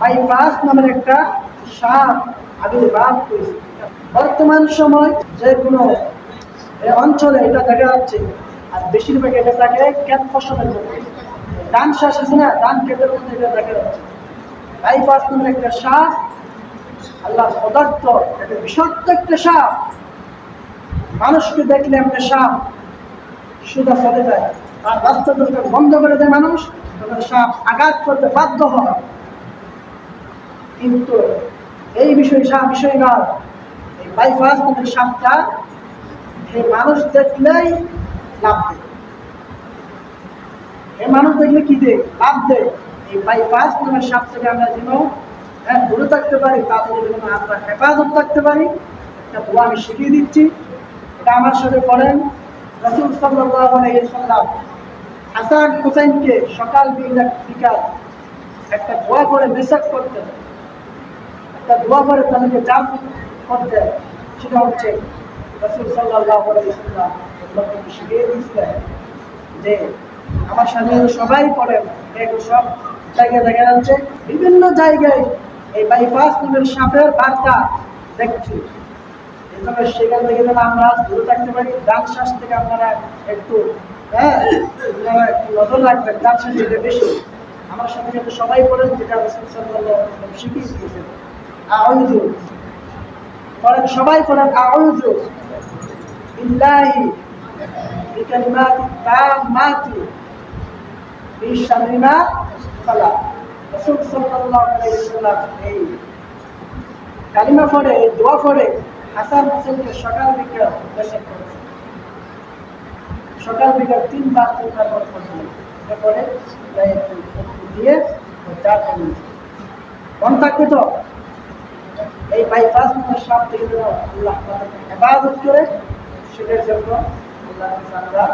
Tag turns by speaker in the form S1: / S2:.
S1: Bypass নামের একটা সাপ বর্তমান সময় যে কোনো অঞ্চলে এটা দেখা যাচ্ছে, আর বেশিরভাগ এটা থাকে ক্যাট ফসলের মধ্যে। ধান শ্বাস আছে না, ধান ক্ষেতের মধ্যে এটা দেখা যাচ্ছে। বাইপাস নামের একটা সাপ, আল্লাহ পদার্থ, একটা বিষাক্ত একটা সাপ। মানুষকে দেখলে একটা সাপ সুদা চলে যায় রাস্তা বন্ধ করে দেয় মানুষ, তখন সাপ আঘাত করতে বাধ্য হয়। কিন্তু এই বিষয় বিষয় নয় এই বাইপাস নামের সাপটা এই মানুষ দেখলেই লাভ দেয়। এই মানুষ দেখলে কি দেয়? লাভ দেয়। এই বাইপাস নামের সাপ থেকে আমরা যেন হ্যাঁ দূরে থাকতে পারি, তাদের যেন আমরা হেফাজত থাকতে পারি, একটা দোয়া আমি শিখিয়ে দিচ্ছি। এটা আমার সাথে পড়েন রসুল সাল্লাহ আলাইসাল্লাম হাসান হুসাইনকে সকাল বিকাল একটা দোয়া করে মেসেজ করতেন। একটা দোয়া করে তাদেরকে জাম করতেন সেটা হচ্ছে রসুল সাল্লাহ লোককে শিখিয়ে দিয়েছিলেন যে আমার সাথে সবাই পড়েন এগুলো সব জায়গায় দেখা যাচ্ছে বিভিন্ন জায়গায় এই বাইপাস নামের সাপের বার্তা দেখছি। এভাবে সেখান থেকে যেন আমরা দূরে থাকতে পারি ডান শ্বাস থেকে আপনারা একটু হ্যাঁ নজর রাখবেন ডান শ্বাস বেশি। আমার সাথে সাথে সবাই পড়েন যেটা রসুল আলাইহি শিখিয়ে দিয়েছেন। আউযু। সবাই পড়েন আউযু বিল্লাহি বিকালিমাতি তাম্মাতি মিন শাররি মা রাসূল সাল্লাল্লাহু আলাইহি ওয়াসাল্লাম এই কালিমা পড়ে এই দোয়া পড়ে, হাসান হোসেনকে সকাল বিকাল করেছে। সকাল বিকাল তিনবার তিনবার করে পড়ছিলেন এরপরে দিয়ে চা খেয়ে মন থাকবে তো? এই বাইপাস নম্বর সাপ থেকে যেন আল্লাহ হেফাজত করে সেটার জন্য আল্লাহ আমরা